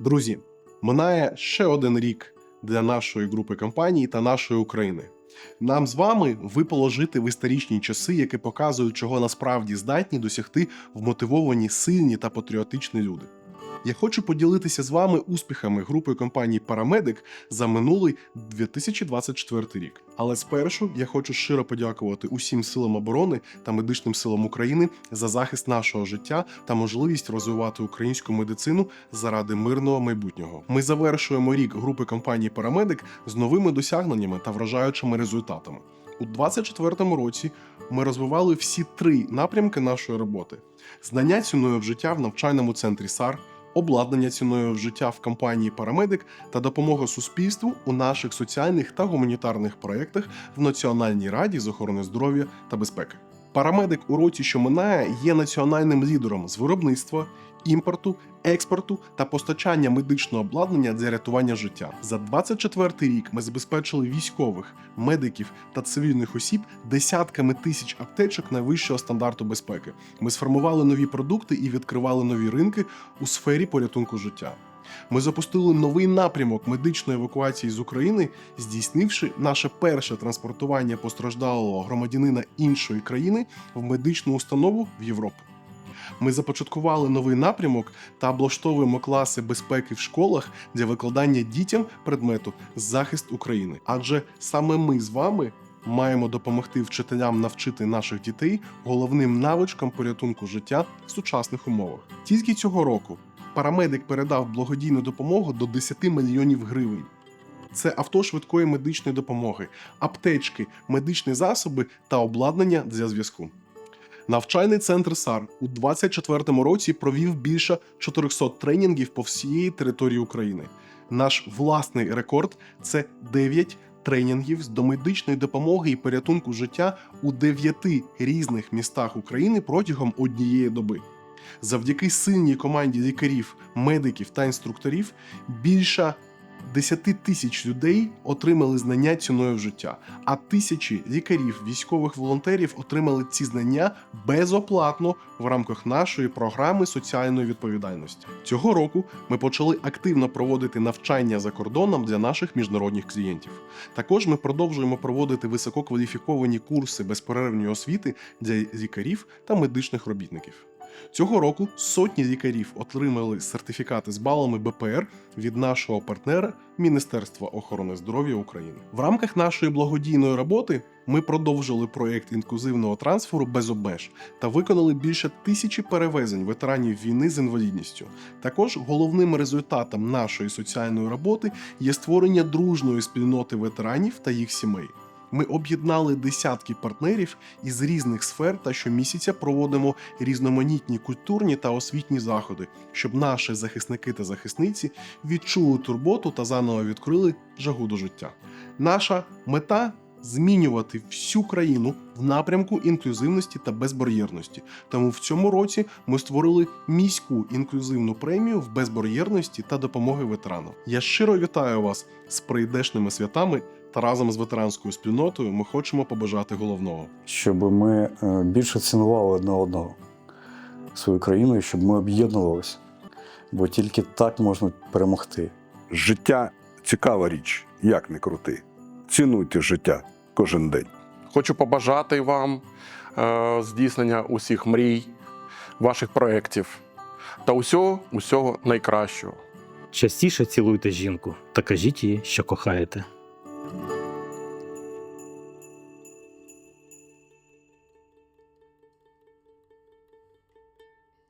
Друзі, минає ще один рік для нашої групи компаній та нашої України. Нам з вами випало жити в історичні часи, які показують, чого насправді здатні досягти вмотивовані, сильні та патріотичні люди. Я хочу поділитися з вами успіхами групи компаній Парамедик за минулий 2024 рік. Але спершу я хочу щиро подякувати усім силам оборони та медичним силам України за захист нашого життя та можливість розвивати українську медицину заради мирного майбутнього. Ми завершуємо рік групи компаній Парамедик з новими досягненнями та вражаючими результатами. У 2024 році ми розвивали всі три напрямки нашої роботи: знання ціною в життя в навчальному центрі САР, обладнання ціною в життя в компанії Парамедик та допомога суспільству у наших соціальних та гуманітарних проєктах в Національній раді з охорони здоров'я та безпеки. Парамедик у році, що минає, є національним лідером з виробництва, імпорту, експорту та постачання медичного обладнання для рятування життя. За 24 рік ми забезпечили військових, медиків та цивільних осіб десятками тисяч аптечок найвищого стандарту безпеки. Ми сформували нові продукти і відкривали нові ринки у сфері порятунку життя. Ми запустили новий напрямок медичної евакуації з України, здійснивши наше перше транспортування постраждалого громадянина іншої країни в медичну установу в Європу. Ми започаткували новий напрямок та облаштовуємо класи безпеки в школах для викладання дітям предмету захист України. Адже саме ми з вами маємо допомогти вчителям навчити наших дітей головним навичкам порятунку життя в сучасних умовах. Тільки цього року парамедик передав благодійну допомогу до 10 мільйонів гривень. Це авто швидкої медичної допомоги, аптечки, медичні засоби та обладнання для зв'язку. Навчальний центр САР у 2024 році провів більше 400 тренінгів по всієї території України. Наш власний рекорд це 9 тренінгів з домедичної допомоги і порятунку життя у 9 різних містах України протягом однієї доби. Завдяки сильній команді лікарів, медиків та інструкторів більше 10 тисяч людей отримали знання ціною в життя, а тисячі лікарів, військових волонтерів отримали ці знання безоплатно в рамках нашої програми соціальної відповідальності. Цього року ми почали активно проводити навчання за кордоном для наших міжнародних клієнтів. Також ми продовжуємо проводити висококваліфіковані курси безперервної освіти для лікарів та медичних робітників. Цього року сотні лікарів отримали сертифікати з балами БПР від нашого партнера Міністерства охорони здоров'я України. В рамках нашої благодійної роботи ми продовжили проєкт інклюзивного трансферу без обмеж та виконали більше тисячі перевезень ветеранів війни з інвалідністю. Також головним результатом нашої соціальної роботи є створення дружної спільноти ветеранів та їх сімей. Ми об'єднали десятки партнерів із різних сфер та щомісяця проводимо різноманітні культурні та освітні заходи, щоб наші захисники та захисниці відчули турботу та заново відкрили жагу до життя. Наша мета змінювати всю країну в напрямку інклюзивності та безбар'єрності. Тому в цьому році ми створили міську інклюзивну премію в безбар'єрності та допомоги ветеранам. Я щиро вітаю вас з прийдешними святами. Та разом з ветеранською спільнотою ми хочемо побажати головного. щоб ми е, більше цінували одне одного свою країну, і щоб ми об'єднувалися. Бо тільки так можна перемогти. Життя цікава річ, як не крути. Цінуйте життя кожен день. Хочу побажати вам е, здійснення усіх мрій, ваших проєктів та усього, усього найкращого. Частіше цілуйте жінку та кажіть їй, що кохаєте.